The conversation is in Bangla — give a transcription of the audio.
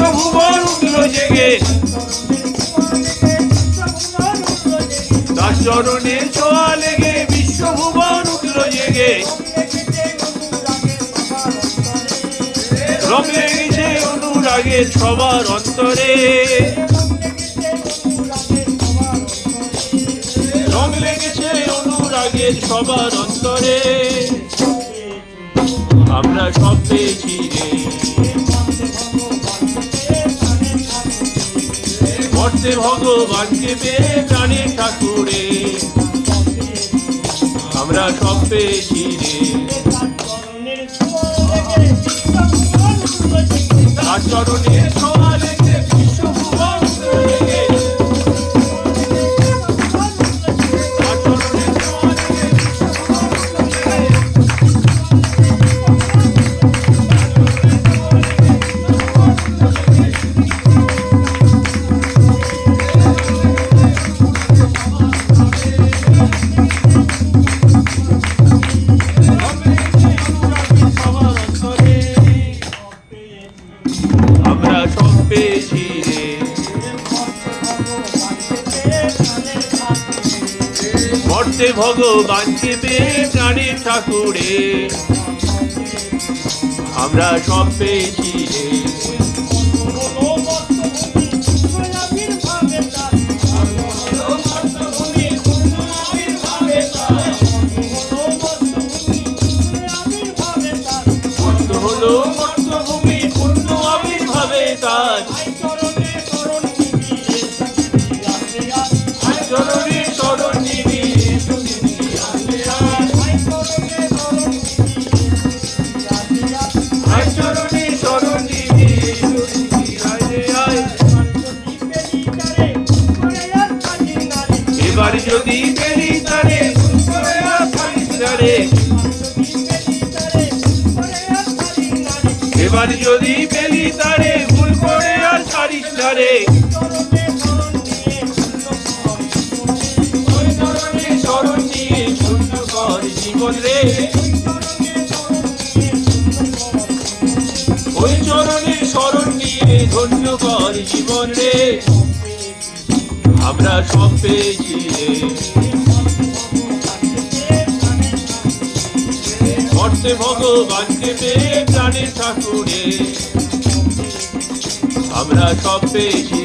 বিশ্বভুবন উঠল জেগে। তার চরণে ছোঁয়া লেগে বিশ্বভুবন উঠল জেগে। রং লেগেছে অনুরাগের সবার অন্তরে। রং লেগেছে অনুরাগের সবার অন্তরে। আমরা সব পেয়েছি রে। ভগবানকে পেয়ে প্রাণে ঠাকুরে। আমরা সব পেয়েছি রে। তার চরণে মর্তে ভগবানকে পেয়ে প্রাণের ঠাকুরে। আমরা সব পেয়েছি হলো মর্তভূমি পূর্ণ আবির্ভাবে এবার যদি পেলি তারে আর এবার যদি পেলি তারে ভুল করে আর শূন্য কর জীবন রে। ওই চরণে স্মরণ নিয়ে ধন্য কর জীবন রে। আমরা সব পেয়েছি। মর্তে ভগবানকে পেয়ে প্রাণের ঠাকুরে আমরা সব পেয়েছি